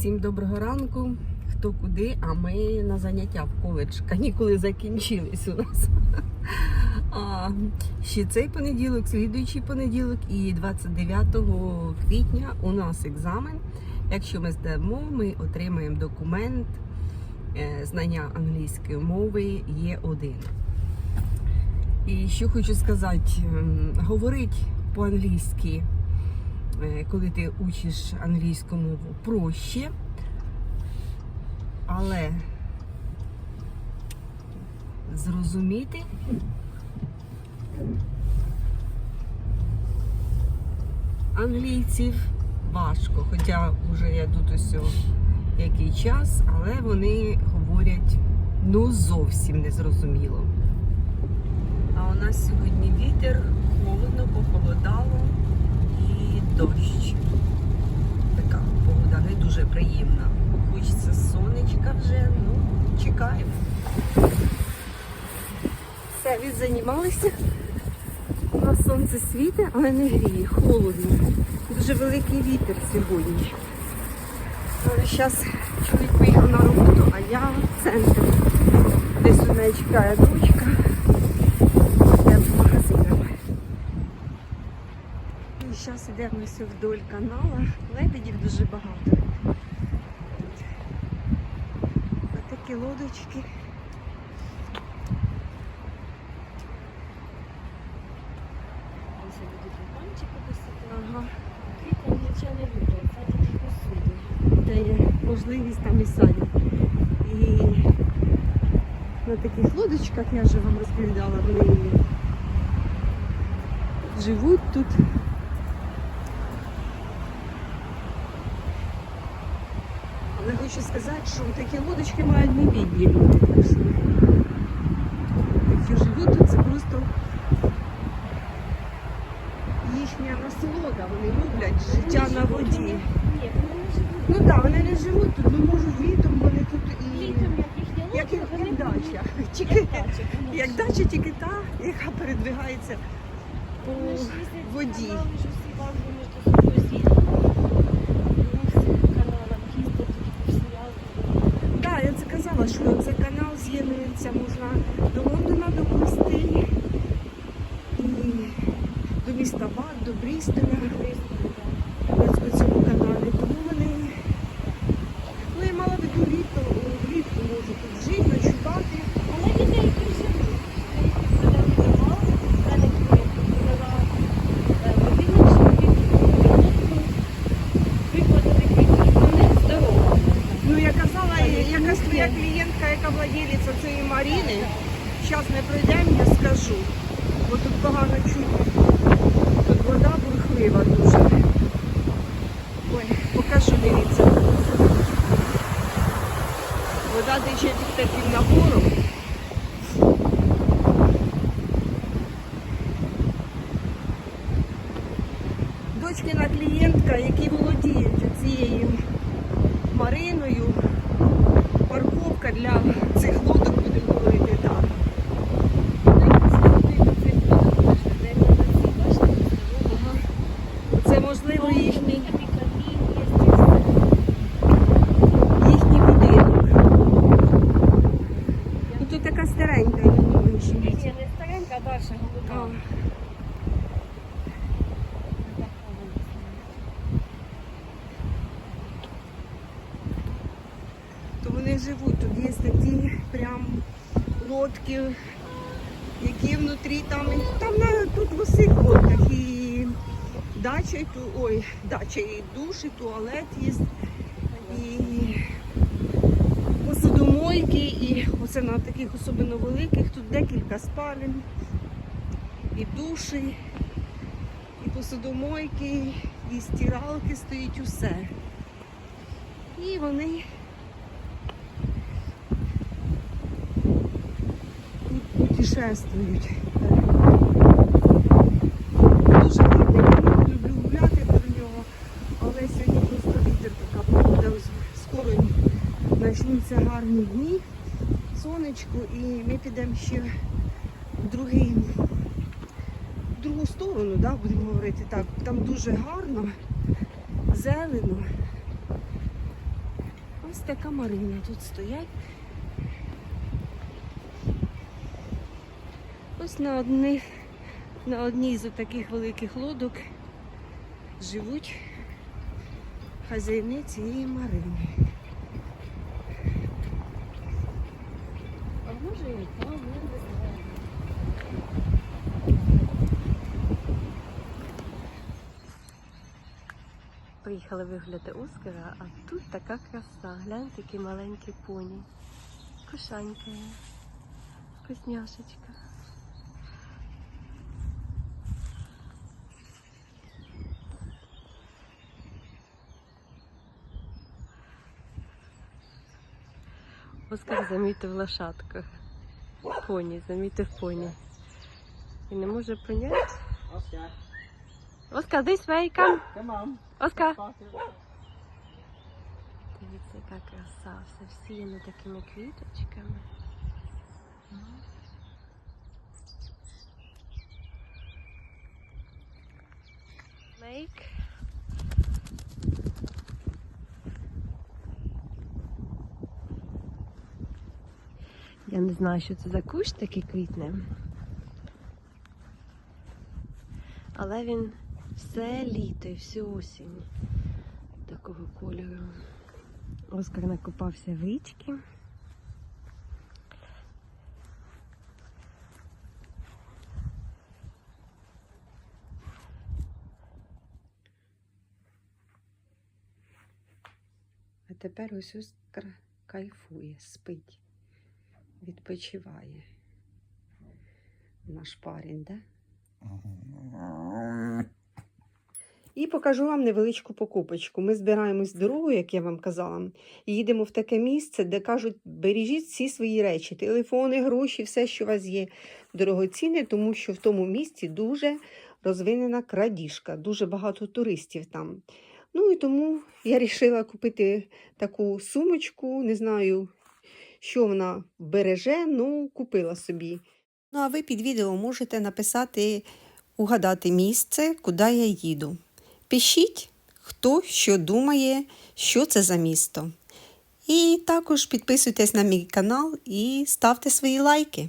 Всім доброго ранку. Хто куди, а ми на заняття в коледж. Канікули закінчились у нас. А, ще цей понеділок, слідуючий понеділок і 29 квітня у нас екзамен. Якщо ми здамо, ми отримаємо документ е, знання англійської мови є один. І що хочу сказати, говорить по-англійськи, е, коли ти учиш англійську мову, проще, але зрозуміти англійців важко. Хоча вже я тут ось який час, але вони говорять ну зовсім незрозуміло. А у нас сьогодні вітер, холодно, похолодало дощ. Така погода не дуже приємна. Хочеться сонечка вже, ну, чекаємо. Все, відзанімалися. У нас сонце світить, але не гріє, холодно. Дуже великий вітер сьогодні. Зараз чоловік поїхав на роботу, а я в центр. Десь у неї чекає дочка. Йдемо в магазинам. І зараз йдемо вдоль канала. Лебедів дуже багато. Ось такі лодочки. Ага. Де є можливість там і садять. І на таких лодочках, я вже вам розповідала, вони живуть тут. Але хочу сказати, що такі лодочки мають не бідні люди. Які живуть тут, це просто їхня насолода. Вони люблять життя на воді. Ну так, вони не живуть тут, ну можуть літом вони тут і Літом, як як дача. Тільки Як дача, тільки та, яка передвигається по воді. канали, ж всі базові між собою з'єднані. Вони всі каналом їздять, тільки всі разом. Так, я це казала, що це канал можна до Лондона доплисти і до міста Бад, до Брістоля. Ось по цьому каналі. Тому вони, ну я мала в виду літо, влітку можуть тут жити, ночувати. Але дітей які живуть. Вони продали канал, мене продала будинок, Приклади такі, вони здорові. Ну я казала, якась твоя клієнтка, яка владелиця цієї Маріни, зараз не пройдемо, я скажу. Бо тут погано чути. Тут вода бурхлива дуже. Ой, покажу, дивіться. Вода тече під таким напором. Дочкина клієнтка, які володіють цією Мариною, парковка для цих лодок, будемо говорити так. Це можливо їхній, їхній будинок. Ну, тут така старенька, я не думаю, що Ні, не старенька, а голуба. то вони живуть. Тут є такі прям лодки, які внутрі там, там тут в усіх лодках і дача, і ту, ой, дача, і душ, і туалет є, і посудомойки, і оце на таких особливо великих, тут декілька спалень, і душі, і посудомойки, і стиралки стоїть усе. І вони путешествують. Дуже ринок, люблю гуляти до нього, але сьогодні просто вітер така погода. Скоро почнуться гарні дні, сонечко, і ми підемо ще в другий, другу сторону, да, будемо говорити так. Там дуже гарно, зелено. Ось така Марина тут стоять. Ось на одних, на одній з таких великих лодок живуть хазяїни цієї Марини. А може і там, я не знаю. Приїхали вигляди Оскара, а тут така краса. Гляньте, які маленькі поні. Кошанька. Вкусняшечка. Оскар замітив лошадку. Поні, замітив поні. І не може поняти. Оскар, this way, come. come on. Оскар. Дивіться, яка краса, все всіяно такими квіточками. Лейк. Я не знаю, що це за кущ такий квітне. Але він все літо і всю осінь такого кольору. Оскар накопався в річки. А тепер ось Оскар кайфує, спить, відпочиває. Наш парень, да? І покажу вам невеличку покупочку. Ми збираємось дорогою, як я вам казала, і їдемо в таке місце, де кажуть, бережіть всі свої речі, телефони, гроші, все, що у вас є дорогоцінне, тому що в тому місці дуже розвинена крадіжка, дуже багато туристів там. Ну і тому я вирішила купити таку сумочку, не знаю, що вона береже, ну купила собі. Ну, а ви під відео можете написати, угадати місце, куди я їду. Пишіть, хто що думає, що це за місто. І також підписуйтесь на мій канал і ставте свої лайки.